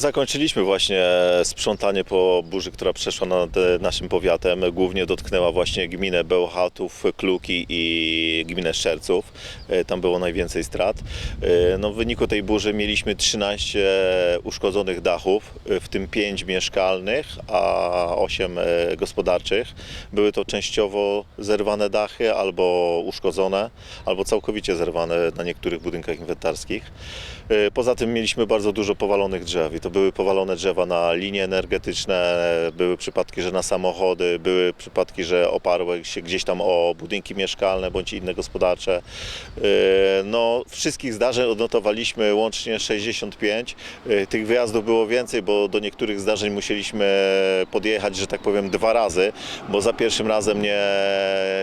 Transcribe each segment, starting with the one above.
Zakończyliśmy właśnie sprzątanie po burzy, która przeszła nad naszym powiatem. Głównie dotknęła właśnie gminę Bełchatów, Kluki i gminę Szczerców. E, Tam było najwięcej strat. E, No, w wyniku tej burzy mieliśmy 13 uszkodzonych dachów, e, w tym 5 mieszkalnych, a 8 e, gospodarczych. Były to częściowo zerwane dachy, albo uszkodzone, albo całkowicie zerwane na niektórych budynkach inwentarskich. Poza tym mieliśmy bardzo dużo powalonych drzew i to były powalone drzewa na linie energetyczne, były przypadki, że na samochody, były przypadki, że oparły się gdzieś tam o budynki mieszkalne bądź inne gospodarcze. E, No, wszystkich zdarzeń odnotowaliśmy łącznie 65. E, Tych wyjazdów było więcej, bo do niektórych zdarzeń musieliśmy podjechać, że tak powiem, dwa razy, bo za pierwszym razem nie,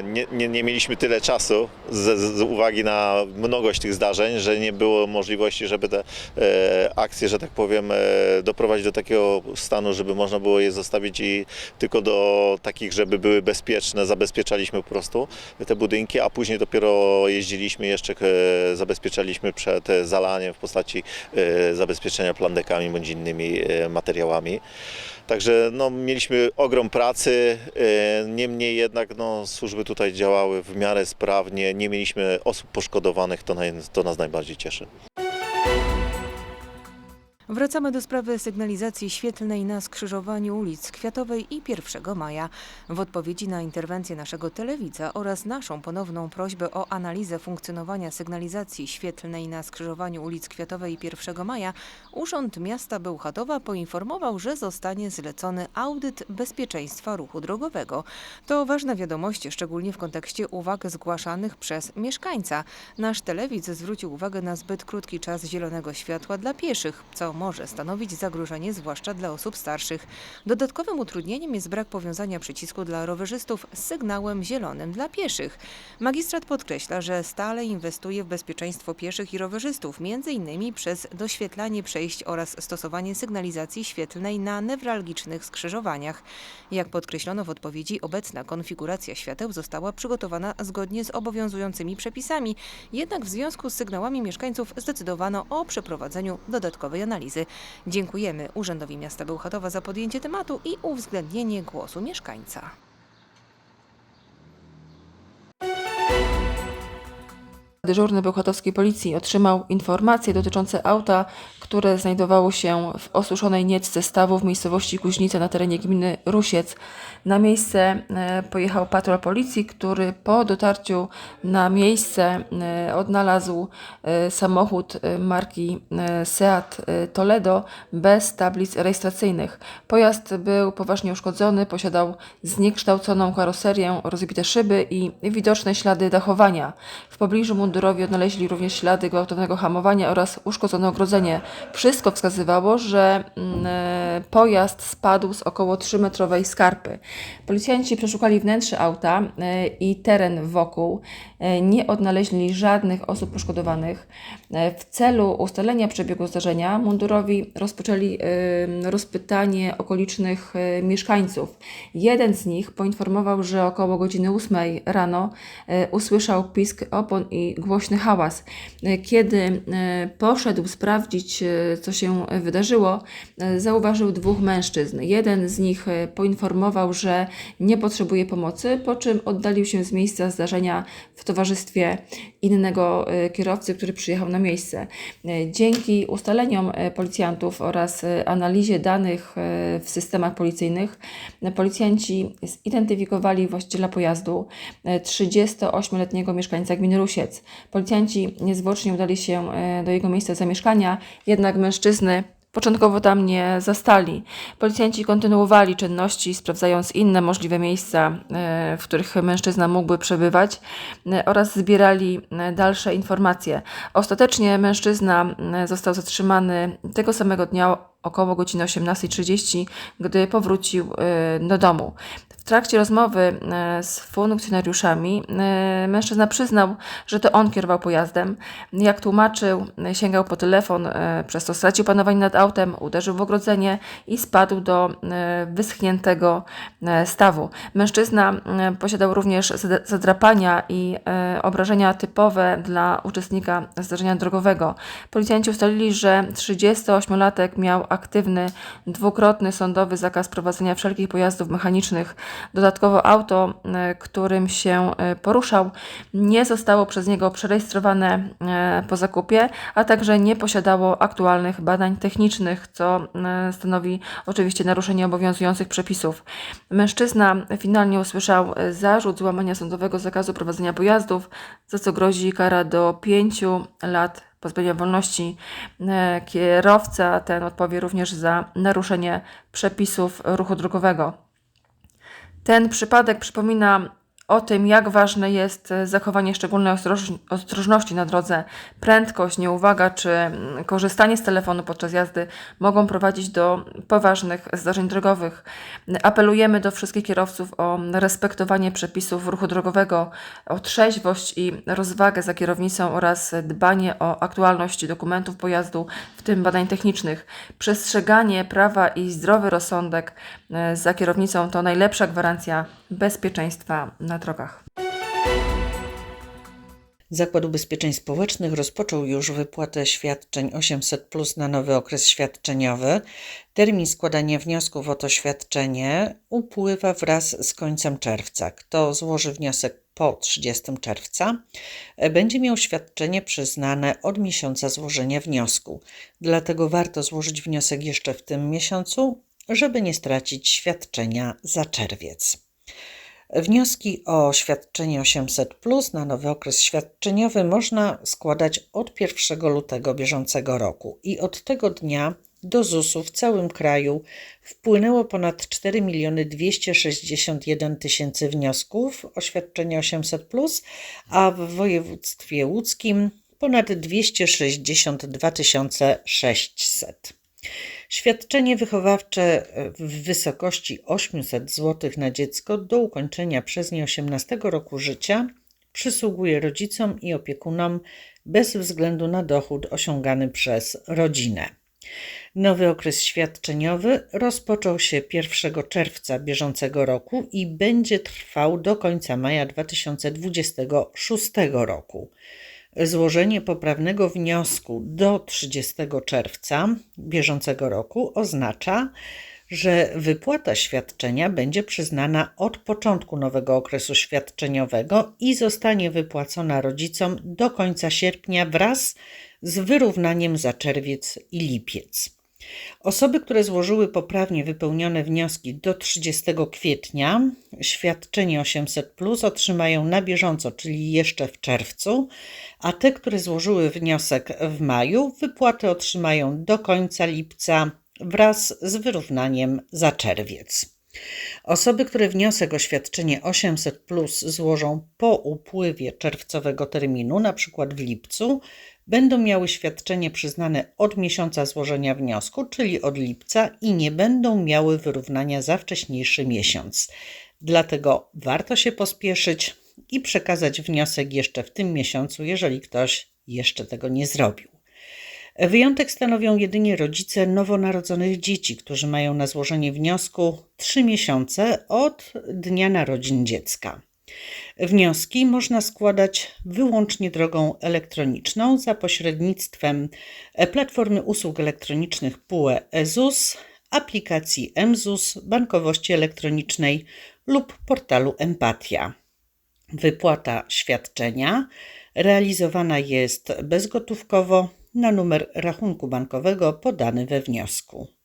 nie, nie, nie mieliśmy tyle czasu z, z uwagi na mnogość tych zdarzeń, że nie było możliwości, żeby te e, akcje, że tak powiem, e, doprowadzić do takiego stanu, żeby można było je zostawić i tylko do takich, żeby były bezpieczne, zabezpieczaliśmy po prostu te budynki, a później dopiero jeździliśmy jeszcze, zabezpieczaliśmy przed zalaniem w postaci e, zabezpieczenia plandekami bądź innymi e, materiałami. Także no, mieliśmy ogrom pracy, e, niemniej jednak no, służby tutaj działały w miarę sprawnie, nie mieliśmy osób poszkodowanych, to, naj, to nas najbardziej cieszy. Wracamy do sprawy sygnalizacji świetlnej na skrzyżowaniu ulic Kwiatowej i 1 maja. W odpowiedzi na interwencję naszego telewidza oraz naszą ponowną prośbę o analizę funkcjonowania sygnalizacji świetlnej na skrzyżowaniu ulic Kwiatowej i 1 maja, Urząd Miasta Bełchatowa poinformował, że zostanie zlecony audyt bezpieczeństwa ruchu drogowego. To ważna wiadomość, szczególnie w kontekście uwag zgłaszanych przez mieszkańca. Nasz telewidz zwrócił uwagę na zbyt krótki czas zielonego światła dla pieszych, co może stanowić zagrożenie zwłaszcza dla osób starszych. Dodatkowym utrudnieniem jest brak powiązania przycisku dla rowerzystów z sygnałem zielonym dla pieszych. Magistrat podkreśla, że stale inwestuje w bezpieczeństwo pieszych i rowerzystów, m.in. przez doświetlanie przejść oraz stosowanie sygnalizacji świetlnej na newralgicznych skrzyżowaniach. Jak podkreślono w odpowiedzi, obecna konfiguracja świateł została przygotowana zgodnie z obowiązującymi przepisami, jednak w związku z sygnałami mieszkańców zdecydowano o przeprowadzeniu dodatkowej analizy. Dziękujemy Urzędowi Miasta Bełchatowa za podjęcie tematu i uwzględnienie głosu mieszkańca. Dyżurny Bełchatowskiej Policji otrzymał informacje dotyczące auta, które znajdowało się w osuszonej niecce stawu w miejscowości Kuźnice na terenie gminy Rusiec. Na miejsce e, pojechał patrol policji, który po dotarciu na miejsce e, odnalazł e, samochód marki Seat Toledo bez tablic rejestracyjnych. Pojazd był poważnie uszkodzony, posiadał zniekształconą karoserię, rozbite szyby i widoczne ślady dachowania. W pobliżu mundurowi odnaleźli również ślady gwałtownego hamowania oraz uszkodzone ogrodzenie. Wszystko wskazywało, że mm, e, pojazd spadł z około 3-metrowej skarpy. Policjanci przeszukali wnętrze auta e, i teren wokół. E, Nie odnaleźli żadnych osób poszkodowanych. W celu ustalenia przebiegu zdarzenia mundurowi rozpoczęli rozpytanie okolicznych mieszkańców. Jeden z nich poinformował, że około godziny 8 rano usłyszał pisk opon i głośny hałas. Kiedy poszedł sprawdzić, co się wydarzyło, e, zauważył dwóch mężczyzn. Jeden z nich e, poinformował, że nie potrzebuje pomocy, po czym oddalił się z miejsca zdarzenia w towarzystwie innego e, kierowcy, który przyjechał na miejsce. E, Dzięki ustaleniom e, policjantów oraz e, analizie danych e, w systemach policyjnych, e, policjanci zidentyfikowali właściciela pojazdu, e, 38-letniego mieszkańca gminy Rusiec. Policjanci niezwłocznie udali się e, do jego miejsca zamieszkania, jednak mężczyzny Początkowo tam nie zastali. Policjanci kontynuowali czynności, sprawdzając inne możliwe miejsca, e, w których mężczyzna mógłby przebywać e, oraz zbierali e, dalsze informacje. Ostatecznie mężczyzna został zatrzymany tego samego dnia około godziny 18.30, gdy powrócił e, do domu. W trakcie rozmowy e, z funkcjonariuszami e, mężczyzna przyznał, że to on kierował pojazdem. Jak tłumaczył, sięgał po telefon, przez to stracił panowanie nad autem, uderzył w ogrodzenie i spadł do wyschniętego stawu. Mężczyzna posiadał również zad- zadrapania i obrażenia typowe dla uczestnika zdarzenia drogowego. Policjanci ustalili, że 38-latek miał aktywny dwukrotny sądowy zakaz prowadzenia wszelkich pojazdów mechanicznych. Dodatkowo auto, e, którym się e, poruszał, nie zostało przez niego przerejestrowane e, po zakupie, a także nie posiadało aktualnych badań technicznych, co stanowi oczywiście naruszenie obowiązujących przepisów. Mężczyzna finalnie usłyszał zarzut złamania sądowego zakazu prowadzenia pojazdów, za co grozi kara do 5 lat pozbawienia wolności. E, Kierowca ten odpowie również za naruszenie przepisów ruchu drogowego. Ten przypadek przypomina o tym, jak ważne jest e, zachowanie szczególnej ostroż- ostrożności na drodze. Prędkość, nieuwaga czy mm, korzystanie z telefonu podczas jazdy mogą prowadzić do poważnych zdarzeń drogowych. Apelujemy do wszystkich kierowców o respektowanie przepisów ruchu drogowego, o trzeźwość i rozwagę za kierownicą oraz dbanie o aktualność dokumentów pojazdu, w tym badań technicznych. Przestrzeganie prawa i zdrowy rozsądek e, za kierownicą to najlepsza gwarancja bezpieczeństwa na drogach. Zakład Ubezpieczeń Społecznych rozpoczął już wypłatę świadczeń 800 plus na nowy okres świadczeniowy. Termin składania wniosków o to świadczenie upływa wraz z końcem czerwca. Kto złoży wniosek po 30 czerwca, będzie miał świadczenie przyznane od miesiąca złożenia wniosku. Dlatego warto złożyć wniosek jeszcze w tym miesiącu, żeby nie stracić świadczenia za czerwiec. Wnioski o świadczenie 800 plus na nowy okres świadczeniowy można składać od 1 lutego bieżącego roku i od tego dnia do ZUS-u w całym kraju wpłynęło ponad 4 miliony 261 tysięcy wniosków o świadczenie 800 plus, a w województwie łódzkim ponad 262 600. Świadczenie wychowawcze w wysokości 800 zł na dziecko do ukończenia przez nie 18 roku życia przysługuje rodzicom i opiekunom bez względu na dochód osiągany przez rodzinę. Nowy okres świadczeniowy rozpoczął się 1 czerwca bieżącego roku i będzie trwał do końca maja 2026 roku. Złożenie poprawnego wniosku do 30 czerwca bieżącego roku oznacza, że wypłata świadczenia będzie przyznana od początku nowego okresu świadczeniowego i zostanie wypłacona rodzicom do końca sierpnia wraz z wyrównaniem za czerwiec i lipiec. Osoby, które złożyły poprawnie wypełnione wnioski do 30 kwietnia, świadczenie 800 plus otrzymają na bieżąco, czyli jeszcze w czerwcu, a te, które złożyły wniosek w maju, wypłaty otrzymają do końca lipca wraz z wyrównaniem za czerwiec. Osoby, które wniosek o świadczenie 800 plus złożą po upływie czerwcowego terminu, na przykład w lipcu, będą miały świadczenie przyznane od miesiąca złożenia wniosku, czyli od lipca, i nie będą miały wyrównania za wcześniejszy miesiąc. Dlatego warto się pospieszyć i przekazać wniosek jeszcze w tym miesiącu, jeżeli ktoś jeszcze tego nie zrobił. Wyjątek stanowią jedynie rodzice nowonarodzonych dzieci, którzy mają na złożenie wniosku 3 miesiące od dnia narodzin dziecka. Wnioski można składać wyłącznie drogą elektroniczną za pośrednictwem platformy usług elektronicznych PUE EZUS, aplikacji MZUS, bankowości elektronicznej lub portalu Empatia. Wypłata świadczenia realizowana jest bezgotówkowo na numer rachunku bankowego podany we wniosku.